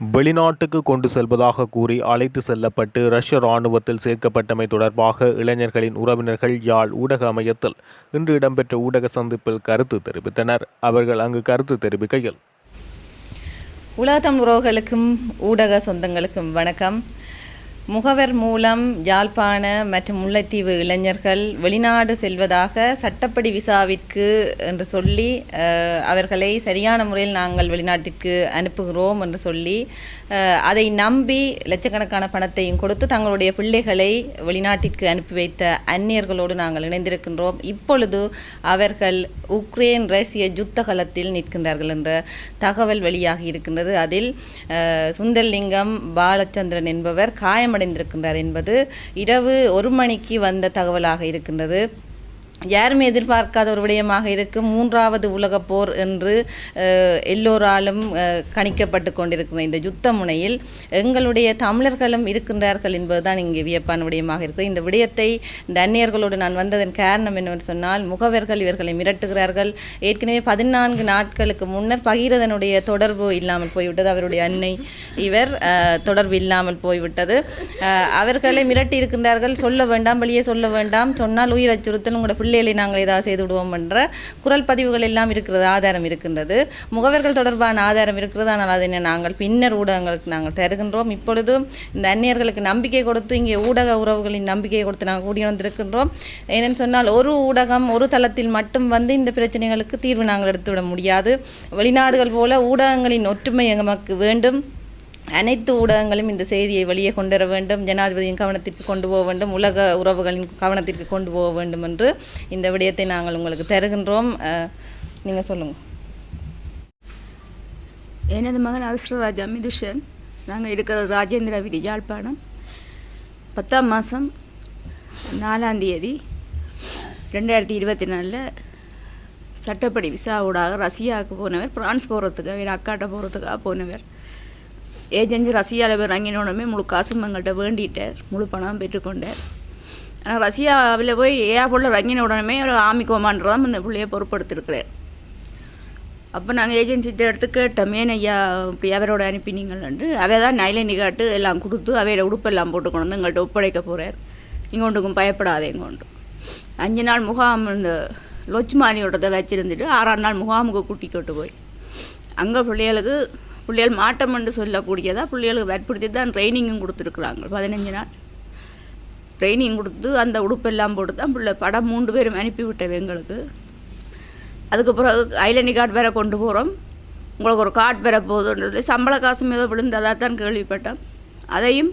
வெளிநாட்டுக்கு கொண்டு செல்வதாக கூறி அழைத்து செல்லப்பட்டு ரஷ்ய இராணுவத்தில் சேர்க்கப்பட்டமை தொடர்பாக இளைஞர்களின் உறவினர்கள் யாழ் ஊடக அமையத்தில் இன்று இடம்பெற்ற ஊடக சந்திப்பில் கருத்து தெரிவித்தனர். அவர்கள் அங்கு கருத்து தெரிவிக்கையில் உலகத்தம் உறவுகளுக்கும் ஊடக சொந்தங்களுக்கும் வணக்கம். முகவர் மூலம் யாழ்ப்பாண மற்றும் முல்லைத்தீவு இளைஞர்கள் வெளிநாடு செல்வதாக சட்டப்படி விசாவிற்கு என்று சொல்லி அவர்களை சரியான முறையில் நாங்கள் வெளிநாட்டிற்கு அனுப்புகிறோம் என்று சொல்லி அதை நம்பி லட்சக்கணக்கான பணத்தையும் கொடுத்து தங்களுடைய பிள்ளைகளை வெளிநாட்டிற்கு அனுப்பி வைத்த அந்நியர்களோடு நாங்கள் இணைந்திருக்கின்றோம். இப்பொழுது அவர்கள் உக்ரைன் ரஷ்ய யுத்த களத்தில் நிற்கின்றார்கள் என்ற தகவல் வெளியாகி இருக்கின்றது. அதில் சுந்தர்லிங்கம் பாலச்சந்திரன் என்பவர் காயமடைந்திருக்கின்றார் என்பது இரவு ஒரு மணிக்கு வந்த தகவலாக இருக்கின்றது. யாருமே எதிர்பார்க்காத ஒரு விடயமாக இருக்கும். மூன்றாவது உலகப் போர் என்று எல்லோராலும் கணிக்கப்பட்டு கொண்டிருக்கிற இந்த யுத்த முனையில் எங்களுடைய தமிழர்களும் இருக்கின்றார்கள் என்பதுதான் இங்கே வியப்பான விடயமாக இருக்கிறது இந்த விடயத்தை இந்த அந்நியர்களோடு நான் வந்ததன் காரணம் என்னவென்று சொன்னால் முகவர்கள் இவர்களை மிரட்டுகிறார்கள். ஏற்கனவே பதினான்கு நாட்களுக்கு முன்னர் பகீரதனுடைய தொடர்பு இல்லாமல் போய்விட்டது. அவருடைய அன்னை இவர் தொடர்பு இல்லாமல் போய்விட்டது. அவர்களை மிரட்டி இருக்கின்றார்கள் சொல்ல வேண்டாம் வெளியே சொல்ல வேண்டாம். சொன்னால் உயிர் அச்சுறுத்தல். உங்களோட பிள்ளைகளை நாங்கள் ஏதாவது செய்து விடுவோம் என்ற குரல் பதிவுகள் எல்லாம் இருக்கிறது ஆதாரம் இருக்கின்றது. முகவர்கள் தொடர்பான ஆதாரம் இருக்கிறது ஆனால் அதனை நாங்கள் பின்னர் ஊடகங்களுக்கு நாங்கள் தருகின்றோம். இப்பொழுது இந்த அந்நியர்களுக்கு நம்பிக்கை கொடுத்து இங்கே ஊடக உறவுகளின் நம்பிக்கை கொடுத்து நாங்கள் கூடி வந்திருக்கின்றோம். ஏன்னு சொன்னால் ஒரு ஊடகம் ஒரு தளத்தில் மட்டும் வந்து இந்த பிரச்சனைகளுக்கு தீர்வு நாங்கள் எடுத்துவிட முடியாது. வெளிநாடுகள் போல ஊடகங்களின் ஒற்றுமை எமக்கு வேண்டும். அனைத்து ஊடகங்களும் இந்த செய்தியை வெளியே கொண்டு வர வேண்டும். ஜனாதிபதியின் கவனத்திற்கு கொண்டு போக வேண்டும். உலக உறவுகளின் கவனத்திற்கு கொண்டு போக வேண்டும் என்று இந்த விடயத்தை நாங்கள் உங்களுக்கு தருகின்றோம். நீங்கள் சொல்லுங்கள் எனது மகன் அதிர்ஷ்டராஜா மிதுஷன். நாங்கள் இருக்கிறது ராஜேந்திர வீதி யாழ்ப்பாணம். பத்தாம் மாதம் நாலாம் தேதி ரெண்டாயிரத்தி இருபத்தி நாலில் சட்டப்படி விசாவோடாக ரஷ்யாவுக்கு போனவர் பிரான்ஸ் போகிறதுக்காக அக்காட்ட போகிறதுக்காக போனவர். ஏஜென்சி ரஷ்யாவில் போய் இறங்கினோடனே முழு காசும் எங்கள்கிட்ட வேண்டிட்டார் முழு பணம் பெற்றுக்கொண்டார். ஆனால் ரஷ்யாவில் போய் ஏர்போர்ட்டில் இறங்கின உடனே ஒரு ஆமி கோமான்றதான் இந்த பிள்ளையை பொறுப்படுத்திருக்கிறார் அப்போ நாங்கள் ஏஜென்சிட்ட எடுத்து கேட்டோம் ஏன் ஐயா இப்படி அவரோட அனுப்பினீங்கள்ன்ட்டு அவை தான் நைலை காட்டு எல்லாம் கொடுத்து அவையோட உடுப்பெல்லாம் போட்டு கொண்டு வந்து எங்கள்கிட்ட ஒப்படைக்க போகிறார் இங்கொண்டுக்கும் பயப்படாதே இங்கொண்டு அஞ்சு நாள் முகாம் இந்த லொச்சுமானியோடதை வச்சுருந்துட்டு ஆறாம் நாள் முகாமுக்கு கூட்டி கொண்டு போய். அங்கே பிள்ளைகளுக்கு பிள்ளைகள் மாட்டம் என்று சொல்லக்கூடியதாக பிள்ளைகளுக்கு வற்புறுத்தி தான் ட்ரைனிங்கும் கொடுத்துருக்குறாங்க. பதினஞ்சு நாள். ட்ரைனிங் கொடுத்து அந்த உடுப்பெல்லாம் போட்டு தான் பிள்ளை படம் மூன்று பேரும் அனுப்பி எங்களுக்கு. அதுக்கு பிறகு ஐலனி கார்டு வேற கொண்டு போகிறோம் உங்களுக்கு ஒரு கார்டு வேற போகுதுன்னு சம்பள காசும் ஏதோ விழுந்ததாக தான் கேள்விப்பட்டேன் அதையும்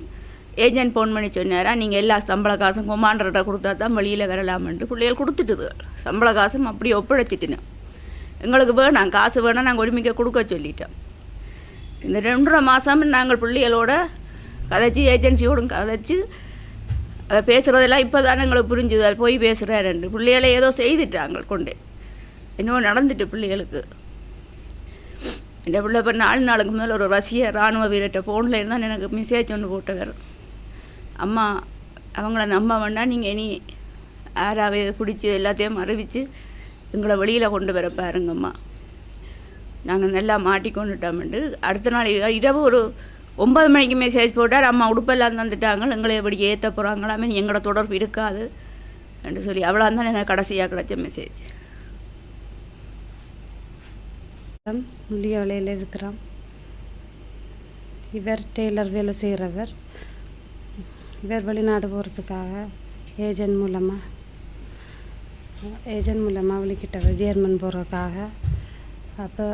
ஏஜென்ட் ஃபோன் பண்ணி சொன்னாரா நீங்கள் எல்லா சம்பள காசும் கொமாண்டர்கிட்ட கொடுத்தா தான் வெளியில் வரலாமன்ட்டு பிள்ளைகள் கொடுத்துட்டுது. சம்பள காசும் அப்படியே ஒப்படைச்சிட்டுனேன் எங்களுக்கு வேணாம் காசு வேணாம் நாங்கள் ஒருமிக்க கொடுக்க சொல்லிட்டோம். இந்த ரெண்டரை மாதம் நாங்கள் பிள்ளைகளோட கதைச்சி ஏஜென்சியோடும் கதைச்சி அவர் பேசுகிறதெல்லாம் இப்போ தானே எங்களுக்கு புரிஞ்சுது. அவர் போய் பேசுகிறாருன்னு பிள்ளைகளை ஏதோ செய்துட்டாங்க கொண்டு. இன்னும் நடந்துட்டு பிள்ளைகளுக்கு. இந்த பிள்ளை இப்போ நாலு நாளுக்கு மேலே ஒரு ரஷ்ய இராணுவ வீரர்கிட்ட ஃபோனில் இருந்தால் எனக்கு மெசேஜ் ஒன்று போட்டவர். அம்மா அவங்கள நம்ப வேண்டாம். நீங்கள் இனி யாராவது பிடிச்சி எல்லாத்தையும் அறிவித்து எங்களை வெளியில் கொண்டு வர பாருங்கம்மா. நாங்கள் நல்லா மாட்டிக்கொண்டுட்டோம்ட்டு அடுத்த நாள் இரவு ஒரு ஒன்பது மணிக்கு மெசேஜ் போட்டார் அம்மா உடுப்பெல்லாம் தந்துட்டாங்க எங்களை எப்படி ஏற்ற போகிறாங்களாமே எங்களோட தொடர்பு இருக்காது என்று சொல்லி அவ்வளோ தான் எனக்கு கடைசியாக கிடைச்ச மெசேஜ் முள்ளிய வேலையில் இருக்கிறோம் இவர் டெய்லர் வேலை செய்கிறவர் இவர் வெளிநாடு போகிறதுக்காக ஏஜென்ட் மூலமாக ஏஜென்ட் மூலமாக விழிக்கிட்டவர் ஜேர்மன் போகிறதுக்காக அப்போ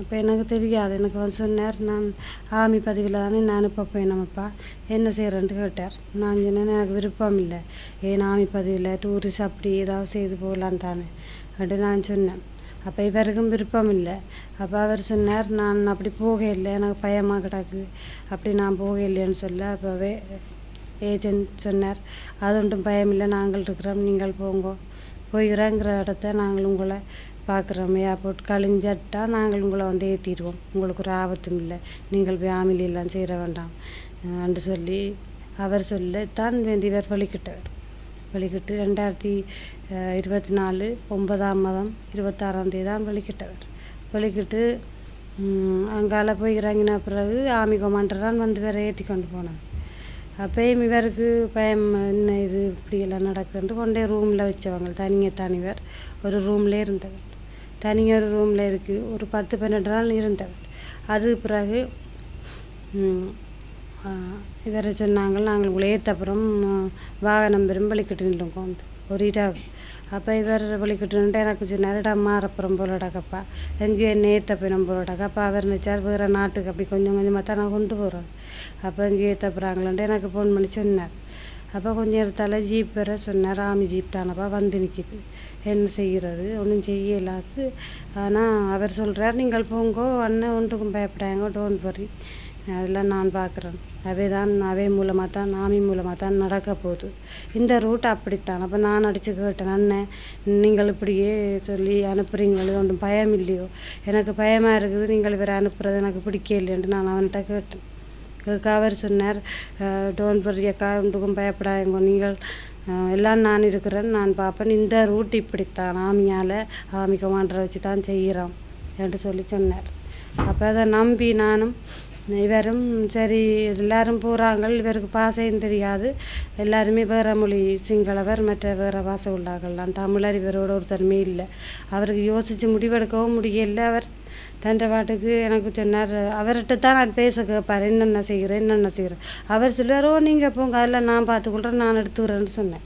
அப்போ எனக்கு தெரியாது. எனக்கு வந்து சொன்னார் நான் ஆமி பதிவில் தானே நான் அனுப்ப நம்மப்பா என்ன செய்கிறேன்ட்டு கேட்டார். நான் சொன்னேன் எனக்கு விருப்பம் இல்லை. ஏன் ஆமி பதிவில் டூரிஸ்ட் அப்படி ஏதாவது செய்து போகலான் தானே. அப்படி நான் சொன்னேன். அப்போ இவருக்கும் விருப்பம் இல்லை. அப்போ அவர் சொன்னார் நான் அப்படி போக இல்லை. எனக்கு பயமாக கிடக்கு. அப்படி நான் போக இல்லைன்னு சொல்ல. அப்போவே ஏஜென்ட் சொன்னார் அது ஒன்றும் பயம் இல்லை. நாங்கள் இருக்கிறோம். நீங்கள் போங்கோ. போய் இறங்குற இடத்த நாங்கள் உங்களை பார்க்குறோம். ஏர்போர்ட் கழிஞ்சட்டா நாங்கள் உங்களை வந்து ஏற்றிடுவோம் உங்களுக்கு ஒரு ஆபத்தும் இல்லை. நீங்கள் போய் ஆமிலியெல்லாம் சேர வேண்டாம். என்று சொல்லி அவர் சொல்லத்தான் வேண்டி இவர் வழிகிட்டவர். வழிகிட்டு ரெண்டாயிரத்தி இருபத்தி நாலு ஒன்பதாம் மாதம் இருபத்தாறாம் தேதி தான் வழிகிட்டவர். வழிகிட்டு அங்கால போய் இறங்கின பிறகு ஆமி கொமாண்டரான் வந்து வேற ஏற்றி கொண்டு போனார். அப்பயும் இவருக்கு பயம் என்ன இது இப்படியெல்லாம் நடக்குதுன்ட்டு கொண்டே ரூமில் வச்சவங்க தனியாக தனிவர். ஒரு ரூம்லே இருந்தவர். தனியாக ஒரு ரூமில் இருக்குது ஒரு பத்து பன்னெண்டு நாள் இருந்தவர். அது பிறகு இவரை சொன்னாங்க நாங்கள் உங்களை ஏற்றப்புறம் வாகனம் பெரும் வழிக்கிட்டு நின்றோம் ஒரு இடம் அப்போ இவர் வழிக்கிட்டு நின்று எனக்கு சொன்னார் இடம் மாறப்புறம் போலடாக்கப்பா எங்கேயோ என்ன ஏற்ற போயிடும் போலடாக்கப்பா அவர் நினச்சார் வேறு நாட்டுக்கு அப்படி கொஞ்சம் கொஞ்சமாக தான் நான் கொண்டு போகிறோம் அப்போ இங்கே ஏற்ற எனக்கு ஃபோன் பண்ணி சொன்னார். அப்போ கொஞ்சம் நேரத்தால் ஜீப் வேற சொன்னார். ஆமி ஜீப் தானப்பா வந்து நிற்கிது என்ன செய்கிறது ஒன்றும் செய்யலாது. ஆனால் அவர் சொல்கிறார் நீங்கள் போங்கோ அண்ணன் ஒன்றுக்கும் பயப்படாங்க டோன்ட் வரி அதெல்லாம் நான் பார்க்குறேன் அவை தான் அவை மூலமாக தான் நாமி மூலமாக தான் நடக்க போகுது. இந்த ரூட் அப்படித்தான். அப்போ நான் அடித்து கேட்டேன் அண்ணன் நீங்கள் இப்படியே சொல்லி அனுப்புகிறீங்களோ ஒன்றும் பயம் இல்லையோ? எனக்கு பயமாக இருக்குது. நீங்கள் இவரை அனுப்புறது எனக்கு பிடிக்க இல்லைன்ட்டு நான் அவன்கிட்ட கேட்டேன். அவர் சொன்னார் டோன் அக்கா ஒன்றுக்கும் பயப்படாதீங்க நீங்கள் எல்லாம் நான் இருக்கிறேன் நான் பார்ப்பேன். இந்த ரூட் இப்படித்தான் ஆமியால் ஆமி கமாண்டரை வச்சு தான் செய்கிறோம் என்று சொல்லி சொன்னார். அப்போ அதை நம்பி நானும் இவரும் சரி எல்லாரும் போகிறாங்க இவருக்கு பாசையும் தெரியாது. எல்லாருமே வேறு மொழி சிங்களவர் மற்ற வேறு பாசை உள்ளார்கள்லாம் தமிழர் இவரோட ஒருத்தருமே இல்லை. அவருக்கு யோசித்து முடிவெடுக்கவும் முடியல அவர் தண்டை பாட்டுக்கு எனக்கு சொன்னார் அவர்கிட்ட தான் நான் பேச கேட்பார் என்னென்ன செய்கிறேன் என்னென்ன செய்கிறேன் அவர் சொல்லுவார் ஓ நீங்கள் போங்க அதில் நான் பார்த்துக்கொள்கிறேன் நான் எடுத்துக்கிறேன்னு சொன்னேன்.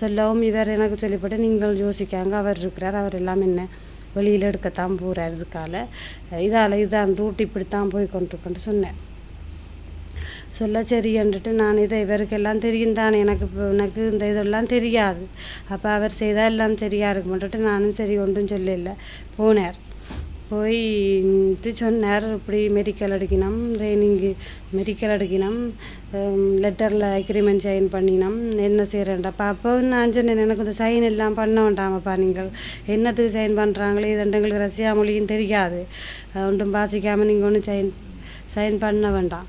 சொல்லவும் இவர் எனக்கு சொல்லிப்பட்டு நீங்கள் யோசிக்காங்க அவர் இருக்கிறார் அவர் எல்லாம் என்ன வெளியில் எடுக்கத்தான் போகிறார் இதுக்கால. இதால் இதான் ரூட் இப்படித்தான் போய் கொண்டிருக்கேன்னு சொன்னேன். சொல்ல சரின்ட்டு நான் இதை இவருக்கெல்லாம் தெரியும் தானே எனக்கு இப்போ எனக்கு இந்த இதெல்லாம் தெரியாது. அப்போ அவர் செய்தால் எல்லாம் சரியாக இருக்க மாட்டேட்டு நானும் சரி ஒன்றும் சொல்லல. போனார். போய் இது சொன்னார் இப்படி மெடிக்கல் அடிக்கணும் ட்ரைனிங்கு மெடிக்கல் அடிக்கணும் லெட்டரில் அக்ரிமெண்ட் சைன் பண்ணினோம் என்ன செய்கிறேன்டாப்பா அப்போ நான் சொன்னேன் எனக்கு இந்த சைன் எல்லாம் பண்ண வேண்டாமப்பா நீங்கள். என்னத்துக்கு சைன் பண்ணுறாங்களே இது எங்களுக்கு ரஷ்யா மொழியும் தெரியாது. ஒன்றும் பாசிக்காமல் நீங்கள் ஒன்றும் சைன் சைன் பண்ண வேண்டாம்.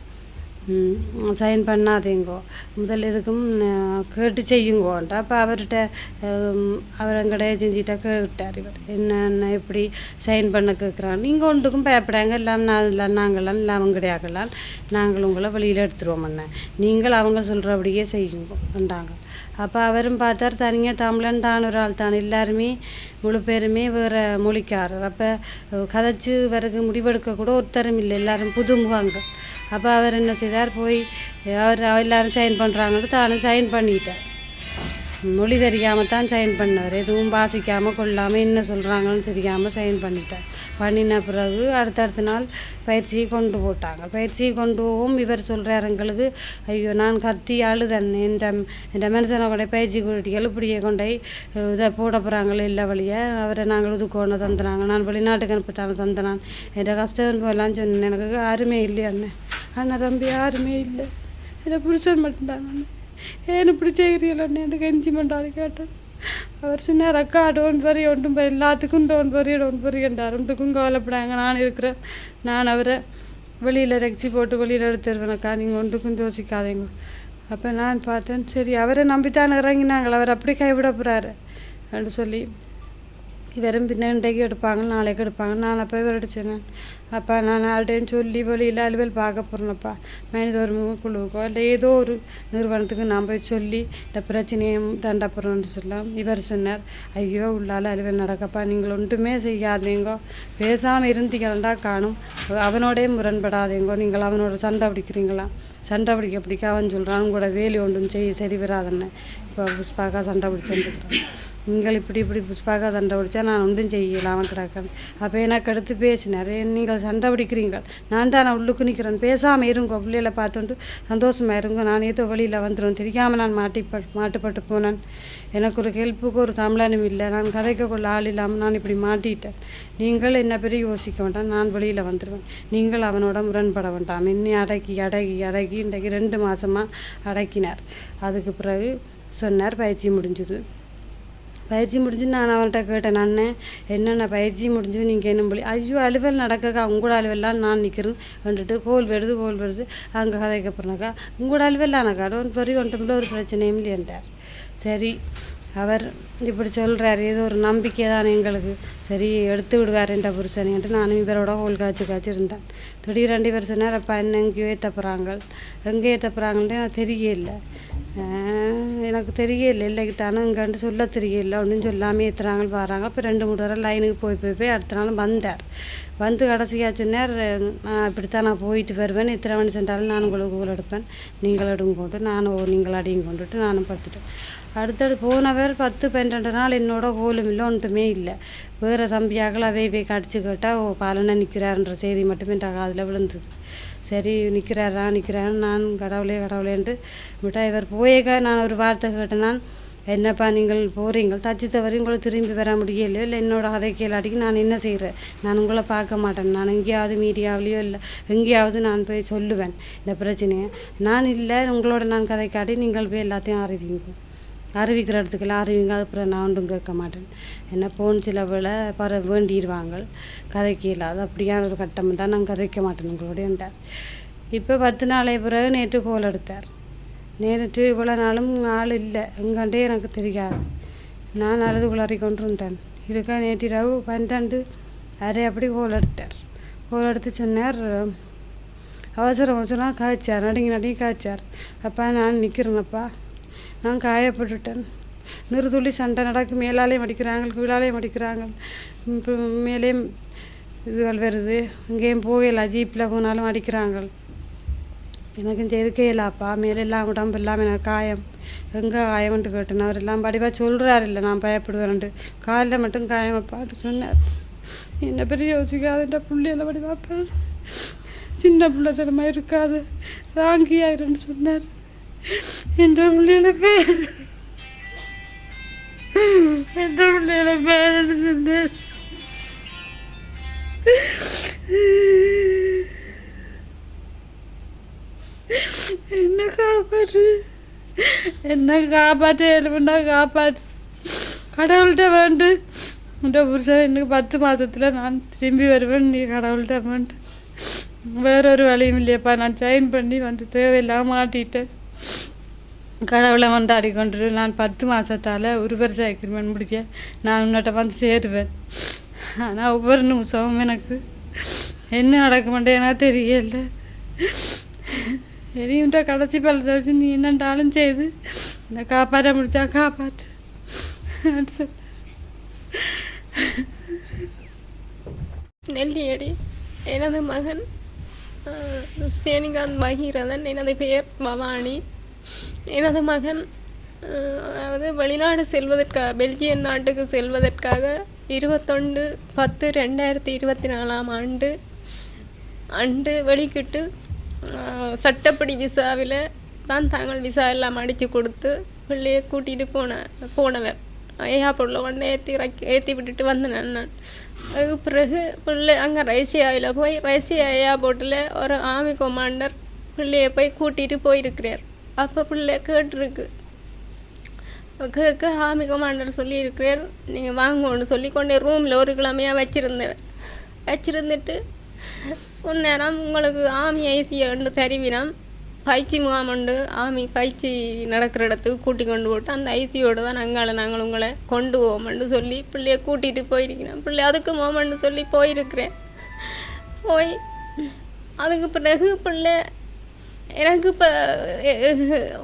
சைன் பண்ணாதீங்கோ முதல் எதுக்கும் கேட்டு செய்யுங்கோன்ட்டு அப்போ அவர்கிட்ட அவர் எங்கடைய ஏஜென்சிட்ட கேட்டார் இவர் என்னென்ன எப்படி சைன் பண்ண கேட்குறான் நீங்கள் ஒன்றுக்கும் பயப்படாங்க எல்லாம் நான் இல்லை நாங்களாம் இல்லை அவங்க கிடையாகலாம் நாங்கள் உங்களை வெளியில் எடுத்துருவோம் என்ன நீங்கள் அவங்க சொல்கிறபடியே செய்யுங்கோ என்றாங்க அப்போ அவரும் பார்த்தார் தனியாக தமிழன் தான் ஒரு ஆள் தான் எல்லாருமே முழு பேருமே வேறு மொழிக்காரர் அப்போ கதைச்சு பிறகு முடிவெடுக்க கூட ஒருத்தரும் இல்லை எல்லாரும் புதுங்குவாங்க அப்போ அவர் என்ன செய்தார்? போய் அவர் எல்லாரும் சைன் பண்ணுறாங்கன்னு தானும் சைன் பண்ணிட்டார் மொழி தெரியாமல் தான் சைன் பண்ணார் எதுவும் வாசிக்காமல் கொள்ளாமல் என்ன சொல்கிறாங்கன்னு தெரியாமல் சைன் பண்ணிட்டார் பண்ணின பிறகு அடுத்தடுத்த நாள் பயிற்சியை கொண்டு போட்டாங்க. பயிற்சியை கொண்டு போகவும் இவர் சொல்கிறார் எங்களுக்கு ஐயோ நான் கத்தி அழுதன். இந்த இந்த மனுஷனை கூட பயிற்சி கூட்டிகள் இப்படியே கொண்டு போய் இதை போட போகிறாங்களே இல்லை வழியை. அவரை நாங்கள் இது கொண்டு தந்துனாங்க. நான் வெளிநாட்டுக்கு அனுப்பிட்டாலும் தந்தனான். என்ற கஷ்டம் எல்லாம் சொன்னேன். எனக்கு யாருமே இல்லை ஆனால் அண்ணன் தம்பி யாருமே இல்லை. இதை புருஷன் மட்டும்தான் நான் ஏன் இப்படி செய்கிறீங்களே எனக்கு கெஞ்சி மண்டாரு கேட்டேன். அவர் சொன்னார் அக்கா டோன் வரி ஒன்றும் ப- எல்லாத்துக்கும் டோன் வரி டோன் வரி என்றார். ஒன்றுக்கும் கவலைப்படாங்க நான் இருக்கிறேன். நான் அவரை வெளியில் ரெக்சி போட்டு வெளியில் எடுத்துருவேன் அக்கா. நீங்கள் ஒன்றுக்கும் யோசிக்காதீங்க. அப்போ நான் பார்த்தேன் சரி அவரை நம்பித்தான் இறங்கினாங்களே அவர் அப்படி கைவிட போகிறாரு அப்படின்னு சொல்லி இவரும் பின்ன இன்றைக்கு எடுப்பாங்க நாளைக்கு எடுப்பாங்க. நான் அப்போ இவர்கிட்ட சொன்னேன் அப்பா நான் யார்கிட்டையும் சொல்லி வெளியில் அலுவல் பார்க்க போகிறேன்ப்பா மனித உரிமை குழுவுக்கோ இல்லை ஏதோ ஒரு நிறுவனத்துக்கு நான் போய் சொல்லி இந்த பிரச்சனையும் தண்ட சொல்லலாம். இவர் சொன்னார் ஐயோ உள்ளால அலுவல் நடக்கப்பா. நீங்கள் ஒன்றுமே செய்யாதீங்கோ. பேசாமல் இருந்தீங்களா காணும். அவனோடே முரண்படாதீங்கோ. நீங்கள் அவனோட சண்டை பிடிக்கிறீங்களா? சண்டை பிடிக்க பிடிக்க அவன் சொல்கிறான் கூட வேலி ஒன்றும் செய்ய சரி வராதன்னு இப்போ புஷ்பாக்கா சண்டை பிடிச்சோன்னு நீங்கள் இப்படி இப்படி புஷ்பாக்கா சண்டை பிடிச்சா நான் ஒன்றும் செய்யலாமல் கிடக்கேன். அப்போ எனக்கு அடுத்து பேசினார் நீங்கள் சண்டை பிடிக்கிறீங்க நான் தான் உள்ளுக்கு நிற்கிறேன். பேசாமல் இருங்கோ பிள்ளைகளை பார்த்துட்டு சந்தோஷமா இருங்க. நான் ஏதோ வழியில் வந்துடும் தெரியாமல் நான் மாட்டிப்ப மாட்டுப்பட்டு போனேன். எனக்கு ஒரு ஹெல்ப்புக்கு ஒரு தமிழனும் இல்லை. நான் கதைக்கக்குள்ள ஆள் இல்லாமல் நான் இப்படி மாட்டிட்டேன். நீங்கள் என்ன பெரிய யோசிக்க வேண்டாம். நான் வெளியில் வந்துடுவேன் நீங்கள் அவனோட முரண்பட வேண்டாம். என்னை அடக்கி அடக்கி அடக்கி இன்றைக்கு ரெண்டு மாதமாக அடக்கினார். அதுக்கு பிறகு சொன்னார் பயிற்சி முடிஞ்சுது. பயிற்சி முடிஞ்சு நான் அவன்கிட்ட கேட்டேன் அண்ணன் என்னென்ன பயிற்சி முடிஞ்சு நீங்கள் என்ன சொல்லி ஐயோ அலுவல் நடக்கக்கா உங்களோட அலுவலாம் நான் நிற்கிறேன் வந்துட்டு கோல் வருது கோல் வருது அங்கே கதைக்க போனாக்கா உங்களோட அலுவலானக்கா ஒரு பெரிய ஒன்றும் ஒரு பிரச்சனையும் இல்லையன்றார் சரி அவர் இப்படி சொல்கிறார் ஏதோ ஒரு நம்பிக்கை தானே எங்களுக்கு. சரி எடுத்து விடுவார் என்ற புருஷனின்ட்டு நானும் இவரோட கோல் காய்ச்சி காய்ச்சி இருந்தேன். திடீர் ரெண்டு பேர் சொன்னார் அப்பா என்ன எங்கேயோ ஏற்றப்படுறாங்க எங்கே ஏற்றப்படுறாங்கன்ட்டு எனக்கு தெரியல எனக்கு தெரியல. இல்லைக்கு தானே இங்கேன்ட்டு சொல்ல தெரியல. ஒன்றும் சொல்லாமல் ஏற்றுறாங்க வராங்க. அப்போ ரெண்டு மூணு தடவை லைனுக்கு போய் போய் போய் அடுத்த நாள் வந்தார். வந்து கடைசியாக சொன்னார் நான் இப்படித்தான் நான் போயிட்டு வருவேன். இத்தனை மணி சென்றாலும் நான் உங்களுக்கு கூல் எடுப்பேன். நீங்கள் எடுங்க கொண்டு நானும் நீங்கள் அடியும் கொண்டுட்டு நானும் பார்த்துட்டேன் அடுத்தது போனவர் பத்து பன்னெண்டு நாள் என்னோட கோலும் இல்லை ஒன்றுமே இல்லை. வேறு தம்பியாக்கள் அவை போய் கடிச்சு கேட்டால் ஓ பாலனை நிற்கிறாருன்ற செய்தி மட்டுமே என் காதில் விழுந்தது. சரி நிற்கிறாரா நிற்கிறாரு நான் கடவுளே கடவுளேன்ட்டு விட்டா இவர் போயேக்கா நான் ஒரு வார்த்தை கேட்டேன். நான் என்னப்பா நீங்கள் போகிறீங்க தச்சு தவறி உங்களை திரும்பி வர முடியலையோ? இல்லை என்னோட கதை கேளாட்டிக்கு நான் என்ன செய்கிறேன் நான் உங்களை பார்க்க மாட்டேன். நான் எங்கேயாவது மீடியாவிலையோ இல்லை எங்கேயாவது நான் போய் சொல்லுவேன். இந்த பிரச்சனையை. நான் இல்லை உங்களோட நான் கதை காட்டி நீங்கள் போய் எல்லாத்தையும் அறிவிங்க. அறிவிக்கிற இடத்துக்கெல்லாம் அறிவிங்க அப்புறம் நான் ஒன்றும் கேட்க மாட்டேன். என்ன போன் சில வேளை பர வேண்டிடுவாங்க கதைக்கு இல்லாத அப்படியான ஒரு கட்டம் தான் நான் கதைக்க மாட்டேன் உங்களோடன்றார் இப்போ பத்து நாளை பிறகு நேற்று கோல் எடுத்தார். நேற்று இவ்வளோ நாளும் ஆள் இல்லை. எங்கண்டே எனக்கு தெரியாது. நான் அழுது குளறி கொண்டு இருந்தேன் இருக்க நேற்று இரவு? பன்னெண்டு அரை அப்படி கோல் எடுத்தார். கோல் எடுத்து சொன்னார் அவசரம் அவசரம் காய்ச்சார் நடுங்கி நடுங்கி காய்ச்சார் அப்பா நான் நிற்கிறேனப்பா நான் காயப்பட்டுட்டேன். நிறுதுளி சண்டை நடக்கு மேலாலேயும் அடிக்கிறாங்க கீழாலேயும் அடிக்கிறாங்க. இப்போ மேலேயும் இதுகள் வருது. இங்கேயும் போகல ஜீப்பில் போனாலும் அடிக்கிறாங்க. எனக்கும் செதுக்கையிலாப்பா மேலெல்லாம் உடம்பு இல்லாமல் எனக்கு காயம். எங்கே காயம்ன்ட்டு கேட்டேன். அவர் எல்லாம் படிவாக சொல்கிறாரு இல்லை நான் பயப்படுவேன்ட்டு காலில் மட்டும் காயம் வைப்பான்ட்டு சொன்னார். என்ன பெரிய யோசிக்காதுன்ற பிள்ளையில படிவாப்பேன் சின்ன பிள்ளை தரமா இருக்காது. ராங்கியாயிருன்னு சொன்னார். என்ற பிள்ளையில பேர். என்ற பிள்ளையில பேருன்னு சொன்னார் என்ன காப்பாடு என்ன காப்பாற்று? எழுப்புண்டா காப்பாற்று? கடவுள்கிட்ட வேண்டு. இந்த புருஷன் எனக்கு பத்து மாதத்தில் நான் திரும்பி வருவேன். நீ கடவுள்கிட்ட வேண்டு. வேறொரு வழியும் இல்லையப்பா. நான் சைன் பண்ணி வந்து தேவையில்லாம மாட்டிட்டேன் கடவுளை கொண்டாடி கொண்டு நான் பத்து மாதத்தால் ஒரு வருஷம் அக்ரிமெண்ட் முடிக்க நான் உன்னிட்ட வந்து சேருவேன். ஆனால் ஒவ்வொரு நிமிஷமும் எனக்கு என்ன நடக்க மாட்டேன்னா தெரியல. எரியும்ட்ட கடைசி பழத்தை வச்சு நீ என்னண்டாலும் செய்து என்னை காப்பாற்ற முடிச்சா காப்பாற்று. நெல்லியடி எனது மகன் சேனிகாந்த் பகீரதன் எனது பெயர் பவானி. எனது மகன் அதாவது வெளிநாடு செல்வதற்காக பெல்ஜியம் நாட்டுக்கு செல்வதற்காக இருபத்தொண்டு பத்து ரெண்டாயிரத்தி இருபத்தி நாலாம் ஆண்டு அண்டு வெளிக்கிட்டு சட்டப்படி விசாவில் தான் தாங்கள் விசா எல்லாம் அடித்து கொடுத்து பிள்ளையை கூட்டிகிட்டு போன போனவர். ஏர்போர்ட்டில் உடனே ஏற்றி இறக்கி ஏற்றி விட்டுட்டு வந்தேன் நான். அதுக்கு பிறகு பிள்ளை அங்கே ரஷ்யாவில் போய் ரஷ்யா ஏர்போர்ட்டில் ஒரு ஆர்மி கொமாண்டர் பிள்ளையை போய் கூட்டிகிட்டு போயிருக்கிறார். அப்போ பிள்ளை கேட்டிருக்கு. கேட்க ஹாமி கமாண்டர் சொல்லியிருக்கிறார். நீங்கள் வாங்கன்னு சொல்லி கொண்டு ரூமில் ஒரு கிழமையாக வச்சுருந்தேன் வச்சுருந்துட்டு சொன்னேராம் உங்களுக்கு ஆமி ஐசியன்னு தருவினாம். பயிற்சி முகாம் உண்டு. ஆமி பயிற்சி நடக்கிற இடத்துக்கு கூட்டி கொண்டு போட்டு அந்த ஐசியோடு தான் நாங்கள் நாங்கள் உங்களை கொண்டு போவோம்னு சொல்லி பிள்ளைய கூட்டிகிட்டு போயிருக்கிறேன். பிள்ளை அதுக்கு மோமன்னு சொல்லி போயிருக்கிறேன். போய் அதுக்கு பிறகு பிள்ளை எனக்கு இப்போ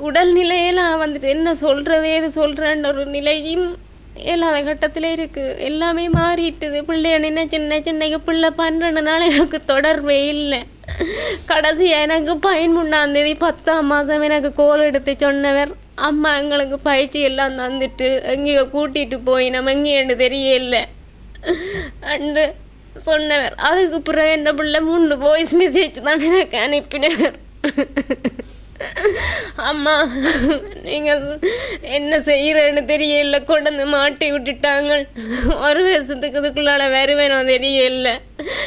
உடல்நிலையெல்லாம் வந்துட்டு என்ன சொல்கிறது ஏது சொல்கிறேன்ற ஒரு நிலையும் இல்லாத கட்டத்தில் இருக்குது எல்லாமே மாறிட்டுது. பிள்ளைய நினைச்சு நினைச்சு இன்னைக்கு பிள்ளை பன்னெண்டு நாள் எனக்கு தொடர்பே இல்லை. கடைசியாக எனக்கு பதிமூணாம் தேதி பத்தாம் மாதம் எனக்கு கோல் எடுத்து சொன்னவர். அம்மா எங்களுக்கு பயிற்சி எல்லாம் தந்துட்டு எங்கேயோ கூட்டிகிட்டு போய் நம்ம எங்கேன்னு தெரியல. அண்டு சொன்னவர். அதுக்கு பிறகு என்ன பிள்ளை மூணு வாய்ஸ் மெசேஜ் தான் எனக்கு அனுப்பினவர். அம்மா நீங்கள் என்ன செய்கிறேன்னு தெரியல. கொண்டு வந்து மாட்டி விட்டுட்டாங்க. ஒரு வருஷத்துக்கு இதுக்குள்ளால வருவேனோ தெரியல.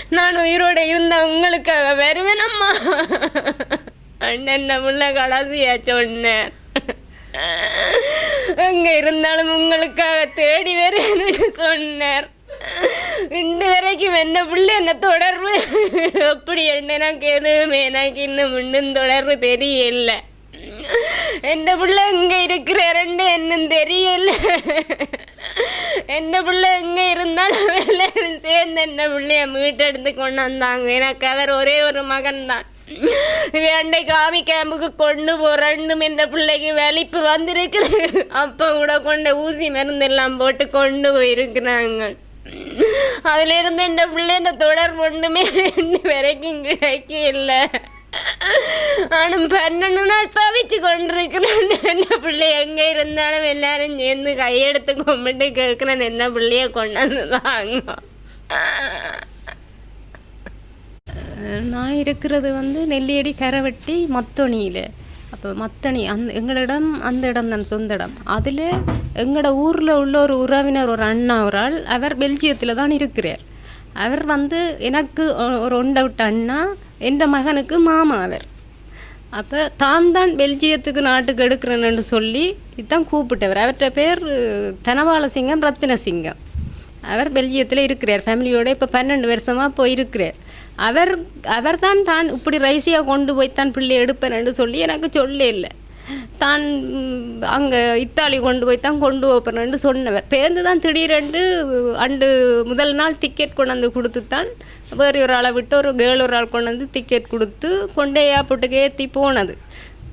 நான் உயிரோடு இருந்த உங்களுக்காக வருவேன் அம்மா. அண்ணன் உள்ள கலாசியா சொன்னேன் எங்க இருந்தாலும் உங்களுக்காக தேடி வருவேன்னு சொன்னார். இன்று வரைக்கும் என்ன பிள்ளை என்ன தொடர்பு? அப்படி எனக்கு கேதுமே எனக்கு இன்னும் இன்னும் தொடர்பு தெரியல. என்ன பிள்ளை இங்கே இருக்கிறாருன்னு என்னும் தெரியல. என்ன பிள்ளை எங்கே இருந்தாலும் எல்லாரும் சேர்ந்து என்ன பிள்ளைய மீட்டெடுத்து கொண்டு வந்தாங்க. எனக்கு அவர் ஒரே ஒரு மகன் தான் வேண்டை காமி கேம்புக்கு கொண்டு போறண்டும் என்ற பிள்ளைக்கு வலிப்பு வந்திருக்குது. அப்போ கூட கொண்ட ஊசி மருந்து எல்லாம் போட்டு கொண்டு போயிருக்கிறாங்க. அதுல இருந்து என் பிள்ளை இந்த தொடர்பு ஒன்றுமே ரெண்டு வரைக்கும் கிடைக்க இல்லை ஆனும் பன்னெண்டு நாள் தவிச்சு கொண்டிருக்கிறேன் என்ன பிள்ளை எங்கே இருந்தாலும் எல்லாரும் சேர்ந்து கையெடுத்து கும்பிட்டு கேட்குறேன் என்ன பிள்ளைய கொண்டாந்து தாங்க நான் இருக்கிறது வந்து நெல்லியடி கரவட்டி மத்தொணியில் அப்போ மத்தனி அந்த எங்களிடம் அந்த இடம் தான் சொந்த இடம். அதில் எங்களோட ஊரில் உள்ள ஒரு உறவினர் ஒரு அண்ணா ஒரு ஆள் அவர் பெல்ஜியத்தில் தான் இருக்கிறார். அவர் வந்து எனக்கு ஒரு ஒண்டை விட்ட அண்ணா என் மகனுக்கு மாமா அவர். அப்போ தான் தான் பெல்ஜியத்துக்கு நாட்டுக்கு எடுக்கிறேன்னு சொல்லி இதான் கூப்பிட்டவர். அவர்கிட்ட பேர் தனபால சிங்கம் ரத்தின சிங்கம். அவர் பெல்ஜியத்தில் இருக்கிறார். ஃபேமிலியோட இப்போ பன்னெண்டு வருஷமாக போய் இருக்கிறார். அவர் அவர் தான் தான் இப்படி ரைசியாக கொண்டு போய் தான் பிள்ளை எடுப்பேன்னு சொல்லி எனக்கு சொல்ல இல்லை. தான் அங்கே இத்தாலி கொண்டு போய் தான் கொண்டு வைப்பேன்னு சொன்னவர். பேருந்து தான் திடீரென்று அண்டு முதல் நாள் டிக்கெட் கொண்டாந்து கொடுத்து தான் வேறு ஒரு ஆளை விட்டு ஒரு கேள் ஒரு ஆள் கொண்டு வந்து டிக்கெட் கொடுத்து கொண்டே ஏர்போர்ட்டுக்கு ஏற்றி போனது.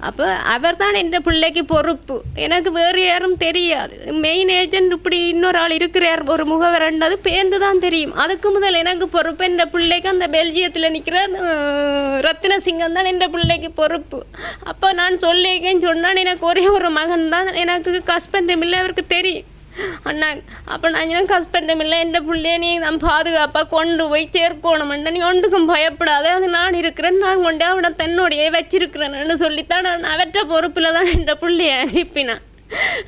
அப்போ அவர் தான் என் பிள்ளைக்கு பொறுப்பு. எனக்கு வேறு யாரும் தெரியாது. மெயின் ஏஜென்ட் இப்படி இன்னொரு ஆள் இருக்கிறார் ஒரு முகவரண்டது பேர்ந்து தான் தெரியும். அதுக்கு முதல் எனக்கு பொறுப்பு என் பிள்ளைக்கு அந்த பெல்ஜியத்தில் நிற்கிற ரத்தின சிங்கம் தான் என் பிள்ளைக்கு பொறுப்பு. அப்போ நான் சொல்லியிருக்கேன் சொன்னால் எனக்கு ஒரே ஒரு மகன் தான் எனக்கு ஹஸ்பண்டும் இல்லை அவருக்கு தெரியும். அண்ணா அப்போ நான் எனக்கு ஹஸ்பண்டும் இல்லை. என் பிள்ளைய நீ நான் பாதுகாப்பாக கொண்டு போய் சேர்க்கணுமெண்ட நீ ஒன்றுக்கும் பயப்படாத. அது நான் இருக்கிறேன். நான் கொண்டு அவனை தன்னுடைய வச்சிருக்கிறேன்னு சொல்லித்தான் நான் அவற்ற பொறுப்பில் தான் என் பிள்ளைய அனுப்பினேன்.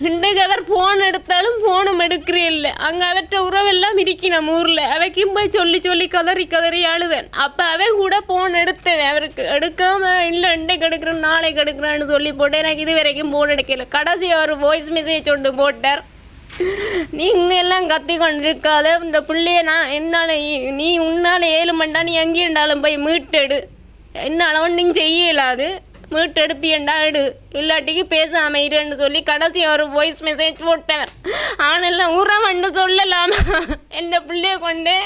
இன்றைக்கு அவர் ஃபோன் எடுத்தாலும் ஃபோனும் எடுக்கிறே இல்லை அங்கே அவற்ற உறவெல்லாம் இருக்கி நம்ம ஊரில். அவைக்கும் போய் சொல்லி சொல்லி கதறி கதறி அழுதேன். அப்போ அவை கூட ஃபோன் எடுத்தேன் அவருக்கு எடுக்காம இல்லை இன்றைக்கு எடுக்கிறேன் நாளைக்கு எடுக்கிறேன்னு சொல்லி போட்டு எனக்கு இது வரைக்கும் ஃபோன் எடுக்கல. கடைசி அவர் வாய்ஸ் மெசேஜ் ஒன்று போட்டார். நீங்க எல்லாம் கத்தி கொண்டிருக்காத இந்த பிள்ளைய நான் என்னால் நீ உன்னால் ஏழு மண்டா நீ எங்கே இருந்தாலும் போய் மீட்டெடு. என்னால் ஒன்றும் செய்ய இயலாது மீட்டெடுப்பியண்டா எடு. இல்லாட்டிக்கு பேசாம இருன்னு சொல்லி கடைசி ஒரு வாய்ஸ் மெசேஜ் போட்டேன் ஆனெல்லாம் உறவண்டு சொல்லலாமா? என் பிள்ளைய கொண்டே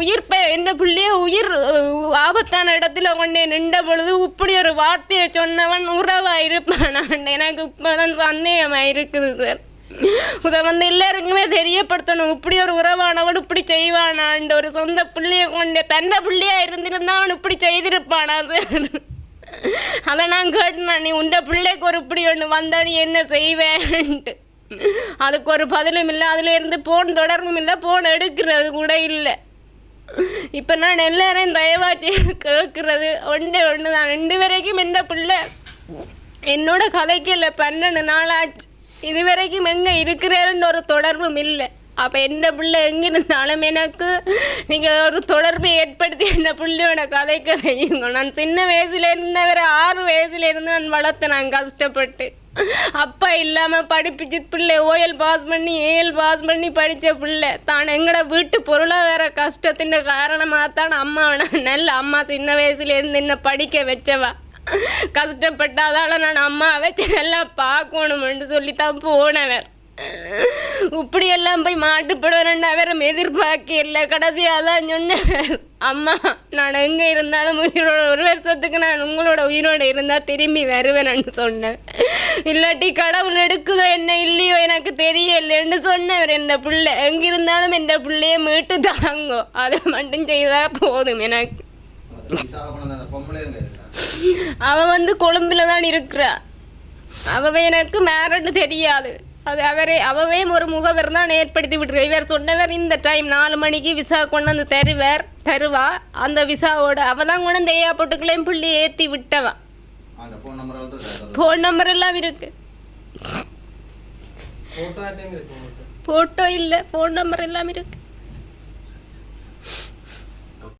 உயிர் ப என் பிள்ளைய உயிர் ஆபத்தான இடத்துல கொண்டே நின்ற பொழுது இப்படி ஒரு வார்த்தையை சொன்னவன் உறவாக இருப்பானான் எனக்கு இப்போதான் சந்தேகமாக இருக்குது சார் இதை வந்து எல்லாருக்குமே தெரியப்படுத்தணும். இப்படி ஒரு உறவானவன் இப்படி செய்வானான்ற ஒரு சொந்த பிள்ளையை கொண்டு தன்னை பிள்ளையாக இருந்திருந்தா அவன் இப்படி செய்திருப்பானா சார்? அதை நான் கேட்டேன் நீ உண்ட பிள்ளைக்கு ஒரு இப்படி ஒன்று வந்தா நீ என்ன செய்வேன்ட்டு? அதுக்கு ஒரு பதிலும் இல்லை. அதுலேருந்து போன் தொடர்பும் இல்லை போன் எடுக்கிறது கூட இல்லை. இப்போ நான் எல்லாரையும் தயவாச்சு கேட்குறது. ஒன்றே ஒன்று தான் ரெண்டு வரைக்கும் என்ன பிள்ளை என்னோட கதைக்கு இல்லை. பன்னெண்டு நாள் ஆச்சு. இது வரைக்கும் எங்கே இருக்கிறேன்னு ஒரு தொடர்பும் இல்லை. அப்போ என்ன பிள்ளை எங்கே இருந்தாலும் எனக்கு நீங்கள் ஒரு தொடர்பை ஏற்படுத்தி என்ன பிள்ளையோட கதைக்க வையுங்க. நான் சின்ன வயசுல இருந்தவரை ஆறு வயசுல இருந்து நான் வளர்த்தேன் நான் கஷ்டப்பட்டு. அப்பா இல்லாமல் படிப்பிச்சு பிள்ளை ஓஎல் பாஸ் பண்ணி ஏஎல் பாஸ் பண்ணி படித்த பிள்ளை. தான் எங்களோட வீட்டு பொருளாதார கஷ்டத்தின் காரணமாக தான் அம்மாவை நான் நல்ல அம்மா சின்ன வயசுலேருந்து என்ன படிக்க வச்சவா. கஷ்டப்பட்டாதால நான் அம்மா வச்சு நல்லா பார்க்கணுமென்று சொல்லித்தான் போனவர் இப்படியெல்லாம் போய் மாட்டுப்படுவேன் வேற எதிர்பார்க்க இல்லை. கடைசியாக தான் சொன்னேன். அம்மா நான் எங்கே இருந்தாலும் உயிரோட ஒரு வருஷத்துக்கு நான் உங்களோட உயிரோட இருந்தால் திரும்பி வருவேன்னு சொன்னேன். இல்லாட்டி கடவுள் எடுக்குதோ என்ன இல்லையோ எனக்கு தெரியலைன்னு சொன்னவர் என் பிள்ளை. எங்கே இருந்தாலும் என் பிள்ளைய மீட்டு தாங்கோ அதை மட்டும் செய்தால் போதும் எனக்கு. கொண்டு வந்த அந்த அவ கொழும்புல தான் இருக்கிறா. அவவே எனக்கு மேரட் தெரியாது. அது அவரே அவவே ஒரு முகவர் தான் ஏற்படுத்தி விட்டுரு. இவர் சொன்னவர் இந்த டைம் நாலு மணிக்கு விசா கொண்டு வந்து தருவர் தருவா. அந்த விசாவோட அவ தான் கொண்டு வந்து ஏர்போர்ட்டுக்குள்ளேயும் புள்ளி ஏற்றி விட்டவா. அந்த ஃபோன் நம்பர் இருக்கா? ஃபோன் நம்பர் எல்லாம் இருக்கு. ஃபோட்டோ இல்லை ஃபோன் நம்பர் எல்லாம் இருக்கு.